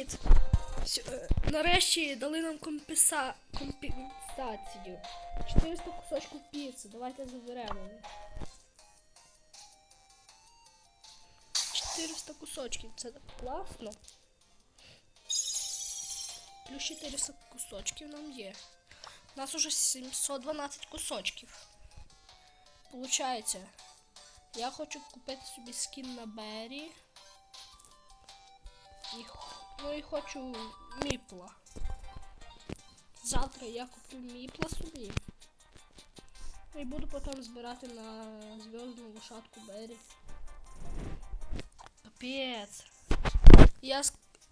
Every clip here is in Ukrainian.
Привіт! Е, Нарешті дали нам компенса... компенсацію. 400 кусочків піци. Давайте заберемо. 400 кусочків. Це так класно. Плюс 400 кусочків нам є. У нас уже 712 кусочків. Получається, я хочу купити собі скін на Бері. І, ну і хочу міпла. Завтра я куплю міпла собі. І буду потім збирати на зв'язну лошадку Бері. Капець. Я,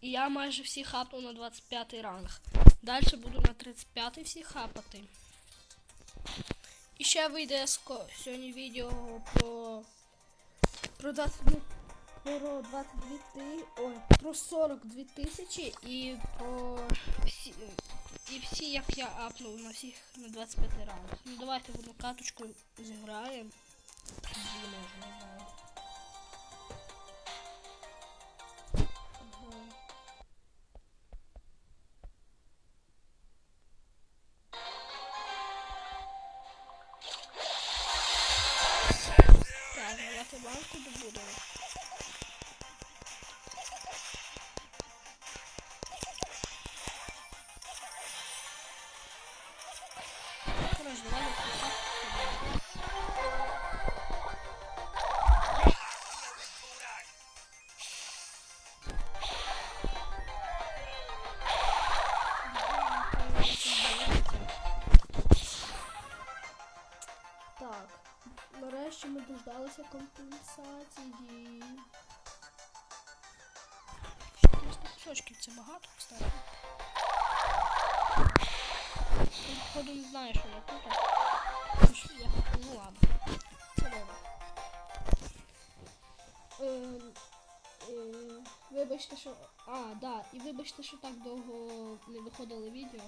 я майже всі хапнув на 25 ранг. Далі буду на 35 всі хапати. І ще вийде сьогодні відео про про 20, ну, про 22 ти, ой, про 42 тисячі і про всі, і всі, як я апнув на всіх на 25 раунд. Ну давайте в одну каточку зіграємо. Може, не знаю. Давай Так, нарешті ми дождалися компенсації. 400 кусочків це багато, кстати. Походу не знаю, що я тут. Що я- Ну ладно. Це добре. Вибачте, що. А, да, і вибачте, що так довго не виходило відео.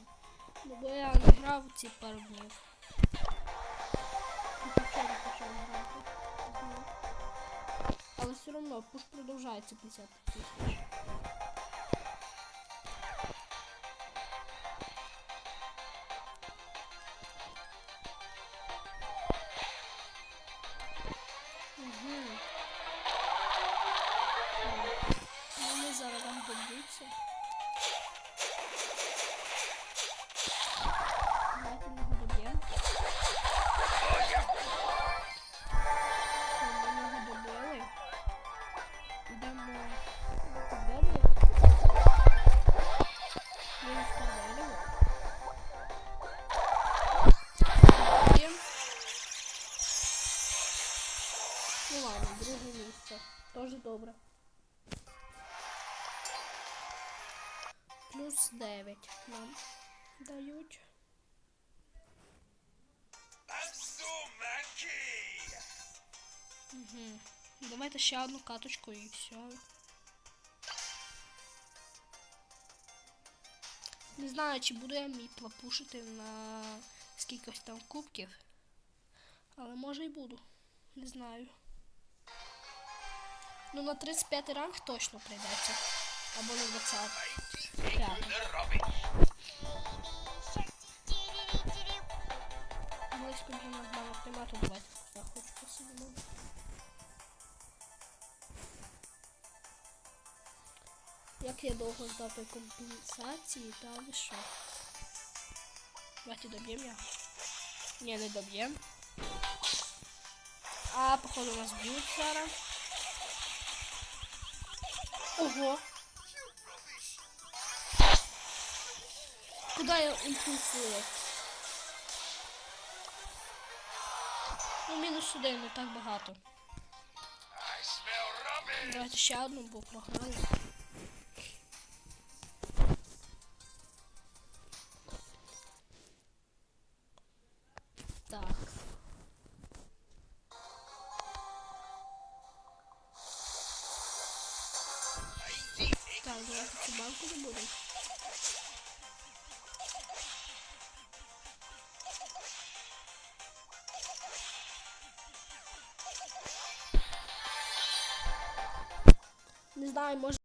Ну, бо я не грав ці пару днів. Тільки вчора почав грати. Але все одно пуш продовжається 50 тисяч. Тоже добре. Плюс 9 нам дають. Угу. Давайте ще одну каточку і все. Не знаю, чи буду я міпла пушити на скількось там кубків. Але може і буду. Не знаю. Ну на 35 ранг точно прийдеться. Або на 20. Близько вже на банок нема, то Як я довго ждав той компенсації, та ви що? Давайте доб'ємо його. Ні, не доб'ємо. А, походу нас б'ють зараз. Ого. Куда я імпульсую? Ну, мінус один, не так багато. Давайте ще одну, бо програли. Давайте цю банку забудемо. Не знаю, може.